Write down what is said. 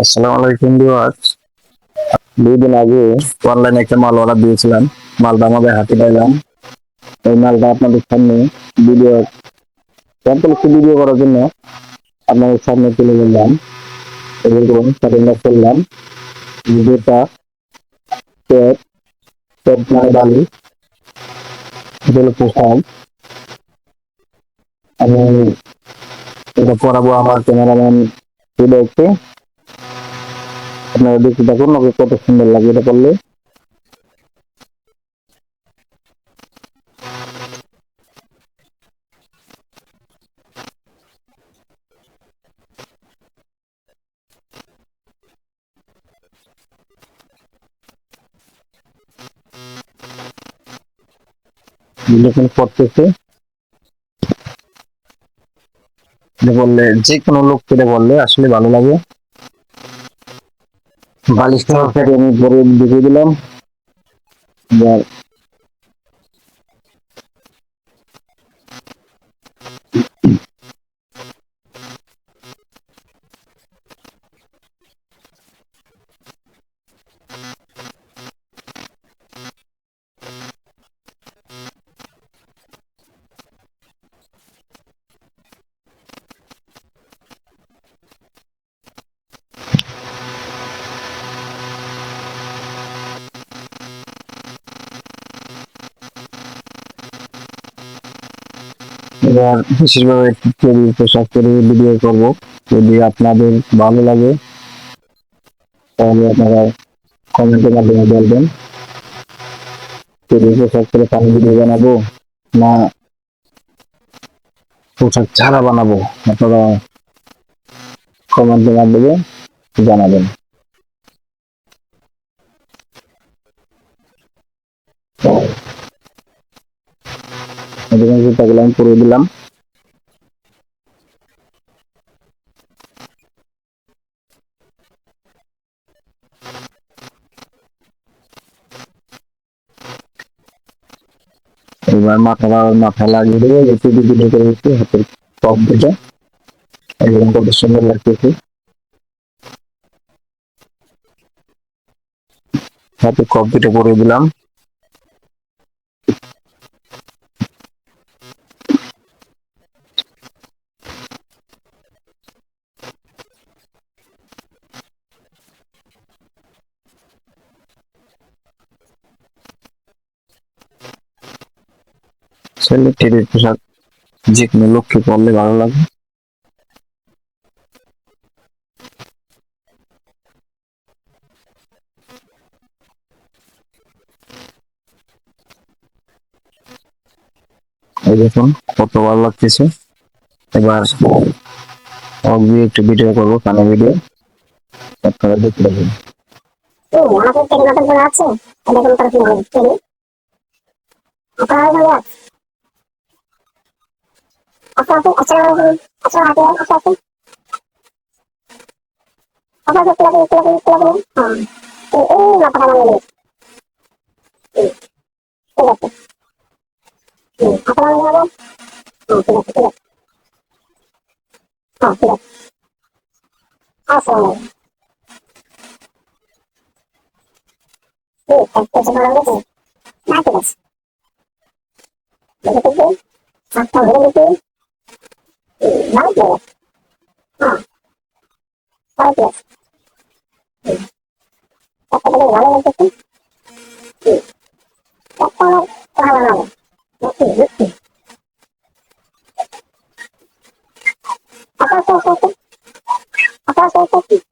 আসসালামু আলাইকুম ভিউয়ার্স। দুই দিন আগে অনলাইনে একটা মাল অর্ডার দিয়েছিলাম। মালটা আমাদের হাতে পাইলাম এই মালটা আপনাদের সামনে ভিডিও স্যাম্পল একটু ভিডিও করার জন্য আপনাদের সামনে তুলে ধরলাম। এরকম সেটিংটা করলাম। ভিডিওটা ট্যাপ ট্যাপ মানে বালি আমি এটা পড়াবো আমার ক্যামেরাম্যান হৃদয়কে আপনারা দেখতে দেখুন ওকে কত সুন্দর লাগে এটা করলে করতেছে বললে যে কোনো লোক কেটে বললে, আসলে ভালো লাগে। বালিশটা ফেটে আমি পরে ঢুকে দিলাম। এবার এবার বিশেষভাবে তৈরি পোশাক তৈরি ভিডিও করব। যদি আপনাদের ভালো লাগে, তাহলে আপনারা কমেন্টের মাধ্যমে বলবেন। তৈরি পোশাক করে পানি ভিডিও বানাবো না পোশাক ছাড়া বানাবো, আপনারা কমেন্টের মাধ্যমে জানাবেন। এদিকে জুতাগুলো আমি পরে দিলাম। এবার মাথাটা মাথা লাগিয়ে দেবো দিকে ঢেকে রেখে হাতের টপ দিকে। এরকম কত সুন্দর লাগতেছে। হাতে কপ দুটো করে দিলাম। ছেলে টেরির পোশাক যে কোনো লোককে পড়লে ভালো লাগে। দেখুন কত ভালো লাগতেছে। এবার অগ একটু ভিডিও করব কানে ভিডিও দেখতে পাবেন 朝日、朝日、朝日、朝日、朝日、プラグイン、プラグイン、プラグイン。う。ん。で、えー、また離れる。う。ん。いいです。う。ん。朝日がね。う。ん、きれい、きれい。う。ん、きれい。あ、そう。で、えっと、自分のですね。マイクです。入れてて。さっと入れてて。ঠিক আছে হুম আপনারা ভালো হ্যাঁ ঠিক আছে ঠিক আছে হ্যাঁ ঠিক আছে আসসালামু আলাইকুম ঠিক আছে ভালো লাগে না ঠিক আছে দেখে দেখে আপনার ঘরে দেখে ভালো ঠিক আছে হ্যাঁ ভালো ঠিক আছে একটা দেখে ভালো লাগতেছে একটা ভালো লাগে বুঝছি বুঝছি আপনার আপনার আপনার আপনার